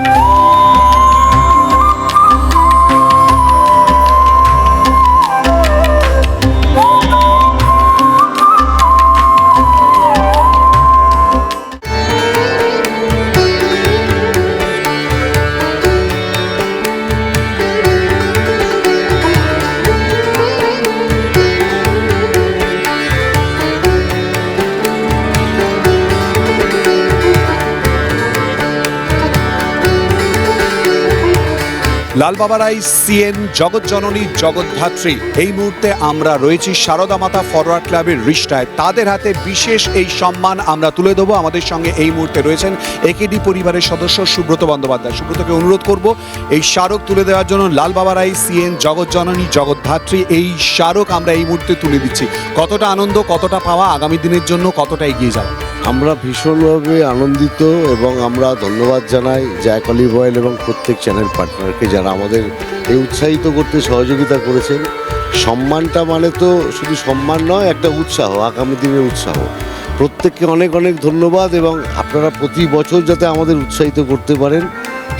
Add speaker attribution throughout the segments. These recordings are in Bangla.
Speaker 1: you লালবাবারাই সিএন, জগৎ জননী জগৎধাত্রী এই মুহূর্তে আমরা রয়েছি সারদা মাতা ফরওয়ার্ড ক্লাবের রিষ্টায় তাদের হাতে বিশেষ এই সম্মান আমরা তুলে দেবো। আমাদের সঙ্গে এই মুহূর্তে রয়েছেন একেডি পরিবারের সদস্য সুব্রত বন্দ্যোপাধ্যায়। সুব্রতকে অনুরোধ করব, এই স্মারক তুলে দেওয়ার জন্য লাল লালবাবারাই সিএন, জগৎ জননী জগৎধাত্রী এই স্মারক আমরা এই মুহূর্তে তুলে দিচ্ছি। কতটা আনন্দ, কতটা পাওয়া আগামী দিনের জন্য কতটা এগিয়ে যাবে
Speaker 2: আমরা ভীষণভাবে আনন্দিত এবং আমরা ধন্যবাদ জানাই জ্যাক অলিভ অয়েল এবং প্রত্যেক চ্যানেল পার্টনারকে যারা আমাদের এই উৎসাহিত করতে সহযোগিতা করেছেন। সম্মানটা মানে তো শুধু সম্মান নয়, একটা উৎসাহ, আগামী দিনের উৎসাহ। প্রত্যেককে অনেক অনেক ধন্যবাদ এবং আপনারা প্রতি বছর যাতে আমাদের উৎসাহিত করতে পারেন,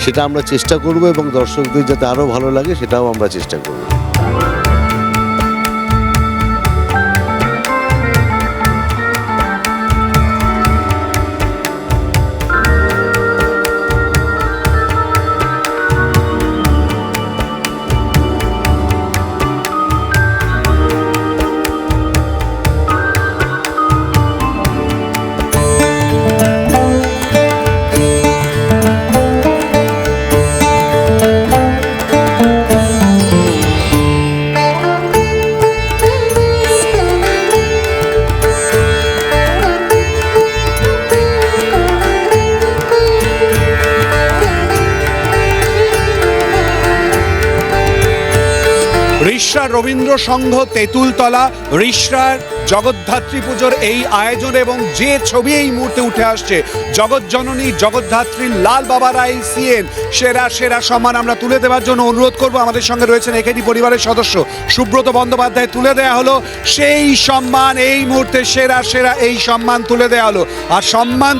Speaker 2: সেটা আমরা চেষ্টা করব এবং দর্শকদের যাতে আরও ভালো লাগে, সেটাও আমরা চেষ্টা করব।
Speaker 1: রিষড়া রবীন্দ্র সংঘ তেঁতুলতলা রিষড়ার জগদ্ধাত্রী পুজোর এই আয়োজন এবং যে ছবি এই মুহূর্তে উঠে আসছে জগৎ জননী জগদ্ধাত্রী, লাল বাবা রাই, সিএন, সেরা সেরা সম্মান আমরা তুলে দেওয়ার জন্য অনুরোধ করব। আমাদের সঙ্গে রয়েছেন একেডি পরিবারের সদস্য সুব্রত বন্দ্যোপাধ্যায়, তুলে দেওয়া হলো সেই সম্মান। এই মুহূর্তে সেরা সেরা এই সম্মান তুলে দেওয়া হলো। আর সম্মান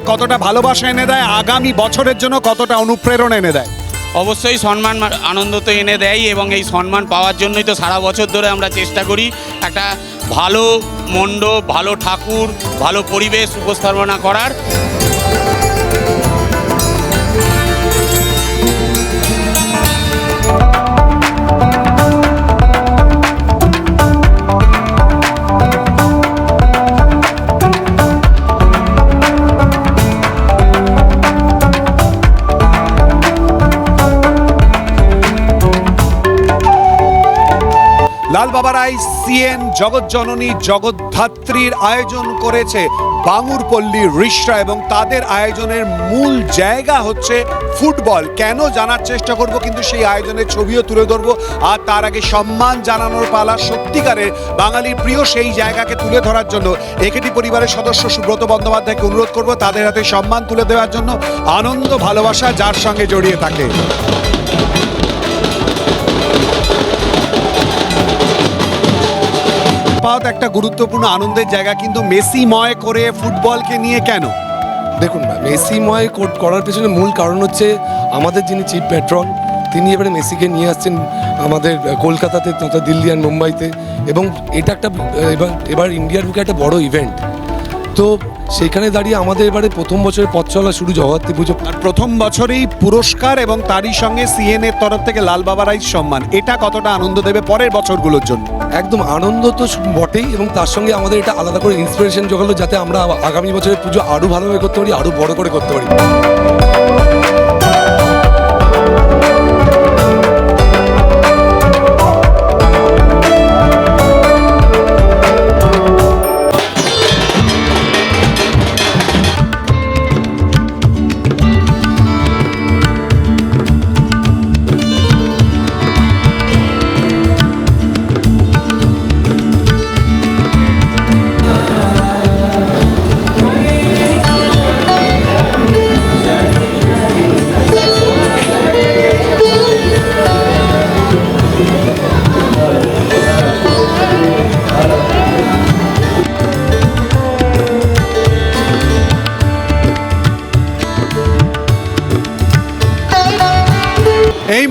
Speaker 1: দেয়, কতটা ভালোবাসা এনে দেয়, আগামী বছরের জন্য কতটা অনুপ্রেরণা এনে দেয়?
Speaker 3: অবশ্যই সম্মান আনন্দ তো এনে দেয় এবং এই সম্মান পাওয়ার জন্যই তো সারা বছর ধরে আমরা চেষ্টা করি একটা ভালো মণ্ডপ ভালো ঠাকুর, ভালো পরিবেশ উপস্থাপনা করার।
Speaker 1: সিএন জগৎ জননী জগদ্ধাত্রীর আয়োজন করেছে বাঙুরপল্লী রিষড়া এবং তাদের আয়োজনের মূল জায়গা হচ্ছে ফুটবল। কেন জানার চেষ্টা করব কিন্তু সেই আয়োজনের ছবিও তুলে ধরবো। আর তার আগে সম্মান জানানোর পালা সত্যিকারের বাঙালির প্রিয় সেই জায়গাকে তুলে ধরার জন্য একেটি পরিবারের সদস্য সুব্রত বন্দ্যোপাধ্যায়কে অনুরোধ করব তাদের হাতে সম্মান তুলে দেওয়ার জন্য আনন্দ ভালোবাসা যার সঙ্গে জড়িয়ে থাকে। গুরুত্বপূর্ণ আনন্দের জায়গা কিন্তু মেসিময় করে ফুটবলকে নিয়ে কেন?
Speaker 4: দেখুন মেসিময় করার পেছনে মূল কারণ হচ্ছে আমাদের যিনি চিফ প্যাট্রন তিনি এবারে মেসিকে নিয়ে আসছেন আমাদের কলকাতাতে তথা দিল্লি আর মুম্বাইতে এবং এটা একটা এবার এবার ইন্ডিয়ার বুকে একটা বড় ইভেন্ট তো সেখানে দাঁড়িয়ে আমাদের এবারে প্রথম বছরের পথ চলা শুরু জগদ্ধাত্রী পুজো।
Speaker 1: আর প্রথম বছরেই পুরস্কার এবং তারই সঙ্গে সিএন এর তরফ থেকে লাল বাবারাই সম্মান। এটা কতটা আনন্দ দেবে পরের বছরগুলোর জন্য?
Speaker 4: একদম আনন্দ তো বটেই এবং তার সঙ্গে আমাদের এটা আলাদা করে ইন্সপিরেশন জোগালো যাতে আমরা আগামী বছরের পুজো আরও ভালোভাবে করতে পারি আরও বড় করে করতে পারি।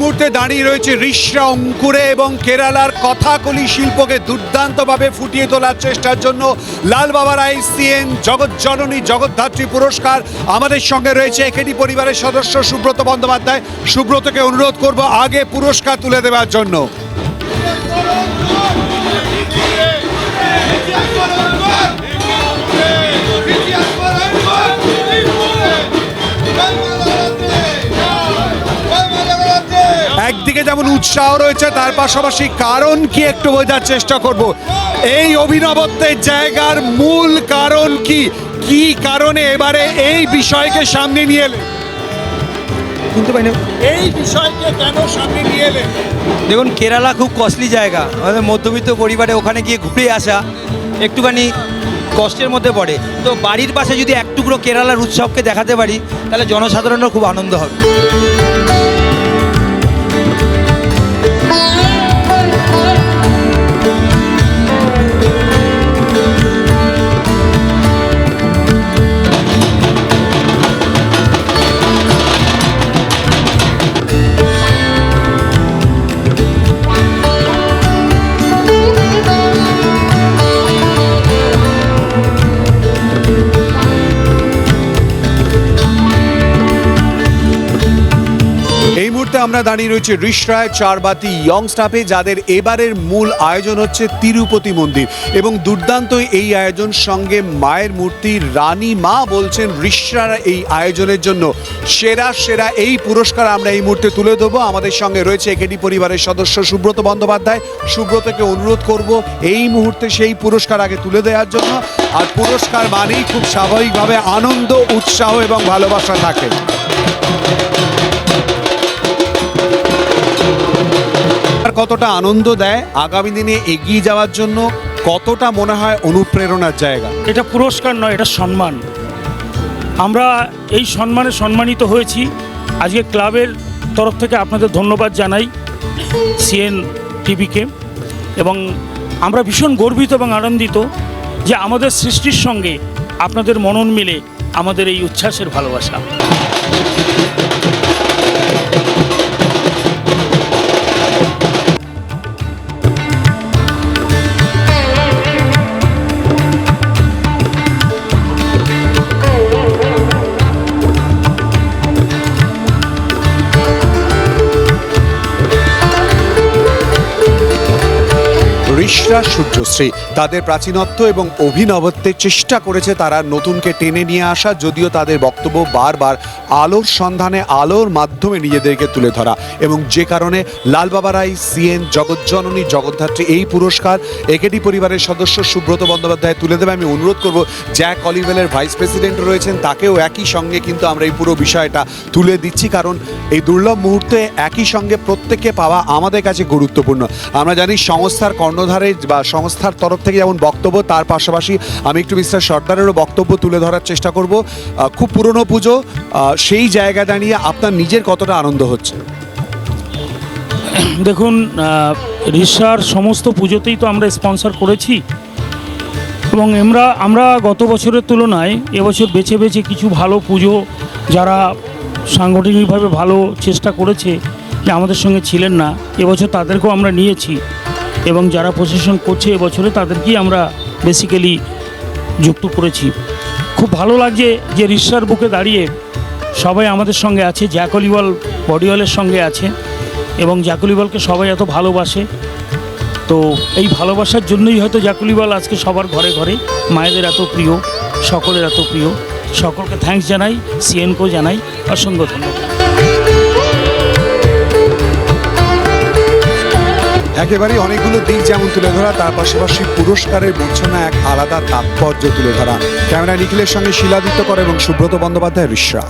Speaker 1: মুহূর্তে দাঁড়িয়ে রয়েছে রিসরা অঙ্কুরে এবং কেরালার কথাকলি শিল্পকে দুর্দান্তভাবে ফুটিয়ে তোলার চেষ্টার জন্য লাল বাবা রায় সিএন জগৎ জননী জগদ্ধাত্রী পুরস্কার আমাদের সঙ্গে রয়েছে। একেডি পরিবারের সদস্য সুব্রত বন্দ্যোপাধ্যায়। সুব্রতকে অনুরোধ করব আগে পুরস্কার তুলে দেওয়ার জন্য। একদিকে যেমন উৎসাহ রয়েছে তার পাশাপাশি কারণ কি একটু বোঝার চেষ্টা করব। এই অভিনবত্বের জায়গার মূল কারণ কি? কি কারণে এবারে এই বিষয়কে সামনে নিয়ে এলেন?
Speaker 5: পাই
Speaker 1: এই বিষয়কে কেন সামনে নিয়ে এলেন?
Speaker 5: দেখুন কেরালা খুব কস্টলি জায়গা। আমাদের মধ্যবিত্ত পরিবারে ওখানে গিয়ে ঘুরে আসা একটুখানি কষ্টের মধ্যে পড়ে। তো বাড়ির পাশে যদি এক টুকরো কেরালার উৎসবকে দেখাতে পারি তাহলে জনসাধারণের খুব আনন্দ হবে।
Speaker 1: এই মুহূর্তে আমরা দাঁড়িয়ে রয়েছে রিসরায় চারবাতি ইয়ং স্টাফে যাদের এবারের মূল আয়োজন হচ্ছে তিরুপতি মন্দির। এবং দুর্দান্ত এই আয়োজন সঙ্গে মায়ের মূর্তি রানী মা বলছেন রিসরার এই আয়োজনের জন্য। সেরা সেরা এই পুরস্কার আমরা এই মুহূর্তে তুলে দেবো। আমাদের সঙ্গে রয়েছে একেডি পরিবারের সদস্য সুব্রত বন্দ্যোপাধ্যায়। সুব্রতকে অনুরোধ করব এই মুহূর্তে সেই পুরস্কার আগে তুলে দেওয়ার জন্য। আর পুরস্কার মানেই খুব স্বাভাবিকভাবে আনন্দ, উৎসাহ এবং ভালোবাসা থাকে। কতটা আনন্দ দেয় আগামী দিনে এগিয়ে যাওয়ার জন্য কতটা মনে হয় অনুপ্রেরণার জায়গা?
Speaker 6: এটা পুরস্কার নয়, এটা সম্মান। আমরা এই সম্মানে সম্মানিত হয়েছি। আজকে ক্লাবের তরফ থেকে আপনাদের ধন্যবাদ জানাই সিএন টিভিকে। এবং আমরা ভীষণ গর্বিত এবং আনন্দিত যে আমাদের সৃষ্টির সঙ্গে আপনাদের মনন মিলে আমাদের এই উচ্ছ্বাসের ভালোবাসা।
Speaker 1: ঋষরা সূর্যশ্রী। তাদের প্রাচীনত্ব এবং অভিনবত্বের চেষ্টা করেছে তারা নতুনকে টেনে নিয়ে আসা, যদিও তাদের বক্তব্য বারবার আলোর সন্ধানে আলোর মাধ্যমে নিজেদেরকে তুলে ধরা। এবং যে কারণে লালবাবা রায় সিএন জগজ্জননী, জগদ্ধাত্রী, এই পুরস্কার একেডি পরিবারের সদস্য সুব্রত বন্দ্যোপাধ্যায় তুলে দেবে। আমি অনুরোধ করব, জ্যাক অলিভেলের ভাইস প্রেসিডেন্ট রয়েছেন, তাকেও একই সঙ্গে কিন্তু আমরা এই পুরো বিষয়টা তুলে দিচ্ছি। কারণ এই দুর্লভ মুহূর্তে একই সঙ্গে প্রত্যেককে পাওয়া আমাদের কাছে গুরুত্বপূর্ণ। আমরা জানি সংস্থার কর্ণধারে বা সংস্থার তরফ থেকে যেমন বক্তব্য, তার পাশাপাশি আমি একটু মিস্টার সর্দারেরও বক্তব্য তুলে ধরার চেষ্টা করব। খুব পুরনো পুজো সেই জায়গা দাঁড়িয়ে আপনার নিজের কতটা আনন্দ হচ্ছে?
Speaker 6: দেখুন রিসার সমস্ত পুজোতেই তো আমরা স্পন্সর করেছি। এবং আমরা আমরা গত বছরের তুলনায় এবছর বেছে বেছে কিছু ভালো পুজো যারা সাংগঠনিকভাবে ভালো চেষ্টা করেছে, যে আমাদের সঙ্গে ছিলেন না, এবছর তাদেরকেও আমরা নিয়েছি। এবং যারা প্রশাসন করছে এবছরে তাদেরকেই আমরা বেসিক্যালি যুক্ত করেছি। খুব ভালো লাগছে যে রিসার বুকে দাঁড়িয়ে সবাই আমাদের সঙ্গে আছে জ্যাকলিওয়াল বডিওয়ালের সঙ্গে আছে এবং জাকুলিবালকে সবাই এত ভালোবাসে। তো এই ভালোবাসার জন্যই হয়তো জাকুলিবাল আজকে সবার ঘরে ঘরে, মায়েদের এত প্রিয়, সকলের এত প্রিয়। সকলকে থ্যাঙ্কস জানাই সিএনকেও জানাই, অসংখ্য ধন্যবাদ।
Speaker 1: একেবারেই অনেকগুলো দিক যেমন তুলে ধরা, তার পাশাপাশি পুরস্কারের বঞ্চনা এক আলাদা তাৎপর্য তুলে ধরা। ক্যামেরা নিখিলের সঙ্গে শিলাদিত্য করে এবং সুব্রত বন্দ্যোপাধ্যায় রিসরা